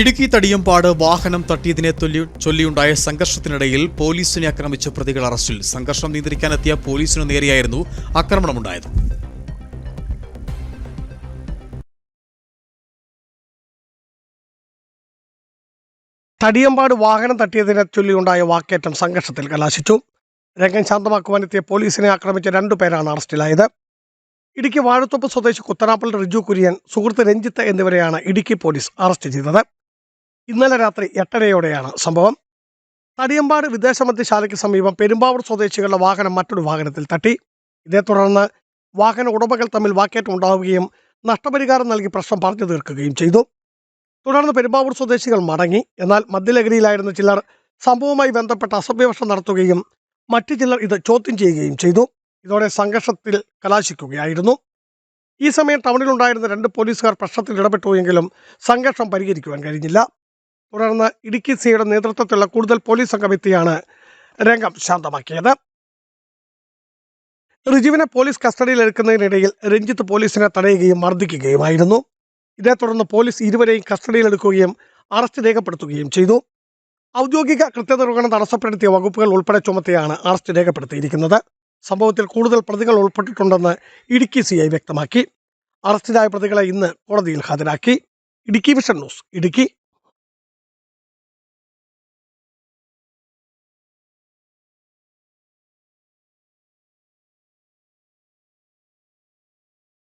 ഇടുക്കി തടിയമ്പാട് വാഹനം തട്ടിയതിനെ ചൊല്ലിയുണ്ടായ സംഘർഷത്തിനിടയിൽ പോലീസിനെ ആക്രമിച്ച പ്രതികൾ അറസ്റ്റിൽ. സംഘർഷം നിയന്ത്രിക്കാനെത്തിയ പോലീസിനു നേരെയായിരുന്നു ആക്രമണമുണ്ടായത്. തടിയമ്പാട് വാഹനം തട്ടിയതിനെ ചൊല്ലിയുണ്ടായ വാക്കേറ്റം സംഘർഷത്തിൽ കലാശിച്ചു. രംഗം ശാന്തമാക്കുവാനെത്തിയ പോലീസിനെ ആക്രമിച്ച രണ്ടു പേരാണ് അറസ്റ്റിലായത്. ഇടുക്കി വാഴത്തോപ്പ് സ്വദേശി കുത്തനാപ്പൽ റിജു കുര്യൻ സുഹൃത്ത് രഞ്ജിത്ത് എന്നിവരെയാണ് ഇടുക്കി പോലീസ് അറസ്റ്റ് ചെയ്തത്. ഇന്നലെ രാത്രി എട്ടരയോടെയാണ് സംഭവം. തടിയമ്പാട് വിദേശ മദ്യശാലയ്ക്ക് സമീപം പെരുമ്പാവൂർ സ്വദേശികളുടെ വാഹനം മറ്റൊരു വാഹനത്തിൽ തട്ടി. ഇതേ തുടർന്ന് വാഹന ഉടമകൾ തമ്മിൽ വാക്കേറ്റം ഉണ്ടാവുകയും നഷ്ടപരിഹാരം നൽകി പ്രശ്നം പറഞ്ഞു തീർക്കുകയും ചെയ്തു. തുടർന്ന് പെരുമ്പാവൂർ സ്വദേശികൾ മടങ്ങി. എന്നാൽ മദ്യലഹരിയിലായിരുന്ന ചിലർ സംഭവവുമായി ബന്ധപ്പെട്ട അസഭ്യവർഷം നടത്തുകയും മറ്റു ചിലർ ഇത് ചോദ്യം ചെയ്യുകയും ചെയ്തു. ഇതോടെ സംഘർഷത്തിൽ കലാശിക്കുകയായിരുന്നു. ഈ സമയം ടൗണിലുണ്ടായിരുന്ന രണ്ട് പോലീസുകാർ പ്രശ്നത്തിൽ ഇടപെട്ടുവെങ്കിലും സംഘർഷം പരിഹരിക്കുവാൻ കഴിഞ്ഞില്ല. തുടർന്ന് ഇടുക്കി സിയുടെ നേതൃത്വത്തിലുള്ള കൂടുതൽ പോലീസ് സംഘം എത്തിയാണ് രംഗം ശാന്തമാക്കിയത്. റിജുവിനെ പോലീസ് കസ്റ്റഡിയിൽ എടുക്കുന്നതിനിടയിൽ രഞ്ജിത്ത് പോലീസിനെ തടയുകയും മർദ്ദിക്കുകയുമായിരുന്നു. ഇതേ തുടർന്ന് പോലീസ് ഇരുവരെയും കസ്റ്റഡിയിലെടുക്കുകയും അറസ്റ്റ് രേഖപ്പെടുത്തുകയും ചെയ്തു. ഔദ്യോഗിക കൃത്യനിർവഹണം തടസ്സപ്പെടുത്തിയ വകുപ്പുകൾ ഉൾപ്പെടെ ചുമത്തിയാണ് അറസ്റ്റ് രേഖപ്പെടുത്തിയിരിക്കുന്നത്. സംഭവത്തിൽ കൂടുതൽ പ്രതികൾ ഉൾപ്പെട്ടിട്ടുണ്ടെന്ന് ഇടുക്കി സി വ്യക്തമാക്കി. അറസ്റ്റിലായ പ്രതികളെ ഇന്ന് കോടതിയിൽ ഹാജരാക്കി. Idukki vision news Idukki.